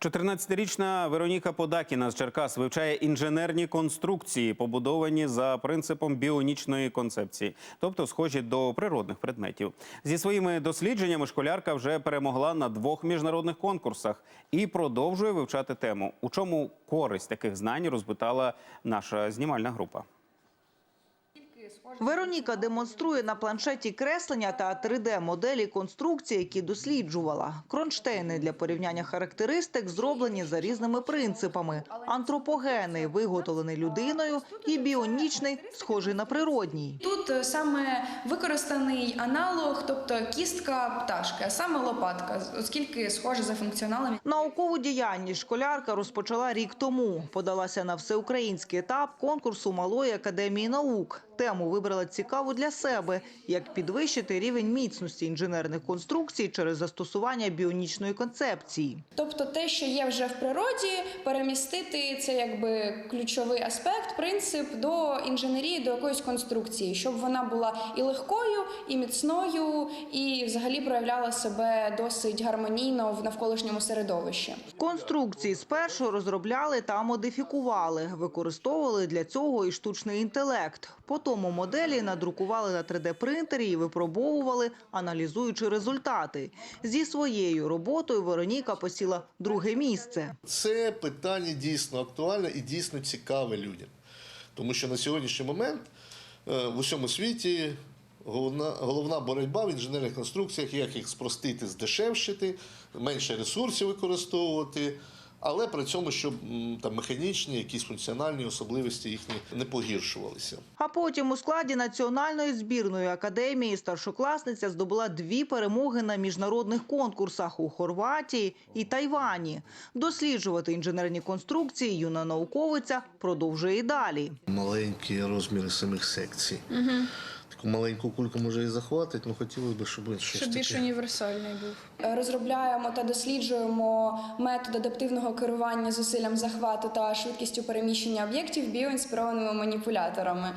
14-річна Вероніка Подакіна з Черкас вивчає інженерні конструкції, побудовані за принципом біонічної концепції, тобто схожі до природних предметів. Зі своїми дослідженнями школярка вже перемогла на двох міжнародних конкурсах і продовжує вивчати тему. У чому користь таких знань розпитала наша знімальна група. Вероніка демонструє на планшеті креслення та 3D-моделі конструкції, які досліджувала. Кронштейни для порівняння характеристик зроблені за різними принципами. Антропогенний, виготовлений людиною, і біонічний, схожий на природній. Тут е, саме використаний аналог, тобто кістка пташки, а саме лопатка, оскільки схоже за функціоналом. Наукову діяльність школярка розпочала рік тому. Подалася на всеукраїнський етап конкурсу Малої академії наук. Тему вибрала цікаву для себе – як підвищити рівень міцності інженерних конструкцій через застосування біонічної концепції. Тобто, те, що є вже в природі, перемістити це якби ключовий аспект, принцип до інженерії, до якоїсь конструкції, щоб вона була і легкою, і міцною, і взагалі проявляла себе досить гармонійно в навколишньому середовищі. Конструкції спершу розробляли та модифікували. Використовували для цього і штучний інтелект. Потім моделі надрукували на 3D-принтері і випробовували, аналізуючи результати. Зі своєю роботою Вероніка посіла друге місце. Це питання дійсно актуальне і дійсно цікаве людям. Тому що на сьогоднішній момент е, в усьому світі головна, головна боротьба в інженерних конструкціях, як їх спростити, здешевшити, менше ресурсів використовувати, але при цьому, щоб там, механічні, якісь функціональні особливості їхні не погіршувалися. А потім у складі національної збірної академії старшокласниця здобула дві перемоги на міжнародних конкурсах у Хорватії і Тайвані. Досліджувати інженерні конструкції юна науковиця продовжує і далі. Маленькі розміри самих секцій. Таку маленьку кульку може і захватить, але хотілося б, щоб щось Щоб таке. більш універсальний був. Розробляємо та досліджуємо метод адаптивного керування зусиллям захвату та швидкістю переміщення об'єктів біоінспірованими маніпуляторами.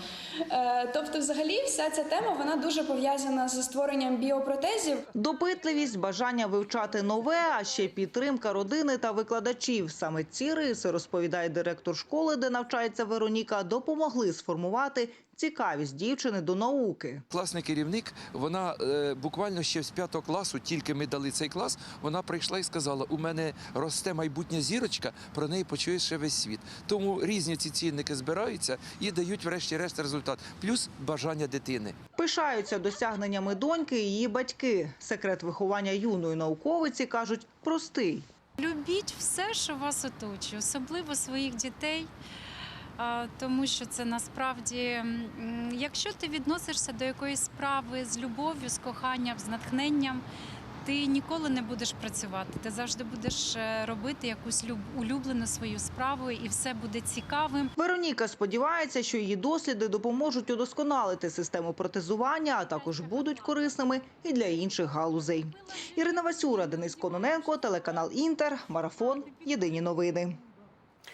Е, Тобто, взагалі, вся ця тема вона дуже пов'язана зі створенням біопротезів. Допитливість, бажання вивчати нове, а ще підтримка родини та викладачів. Саме ці риси, розповідає директор школи, де навчається Вероніка, допомогли сформувати цікавість дівчини до науки. Класний керівник, вона е, буквально ще з п'ятого класу, тільки ми дали цей клас, вона прийшла і сказала: у мене росте майбутня зірочка, про неї почує ще весь світ. Тому різні ці цінники збираються і дають, врешті-решт, результат. Плюс бажання дитини. Пишаються досягненнями доньки і її батьки. Секрет виховання юної науковиці кажуть простий. Любіть все, що вас оточує, особливо своїх дітей. Тому що це насправді, якщо ти відносишся до якоїсь справи з любов'ю, з коханням, з натхненням, ти ніколи не будеш працювати. Ти завжди будеш е, робити якусь люб- улюблену свою справу, і все буде цікавим. Вероніка сподівається, що її досліди допоможуть удосконалити систему протезування, а також будуть корисними і для інших галузей. Ірина Васюра, Денис Кононенко, телеканал Інтер, Марафон. Єдині новини.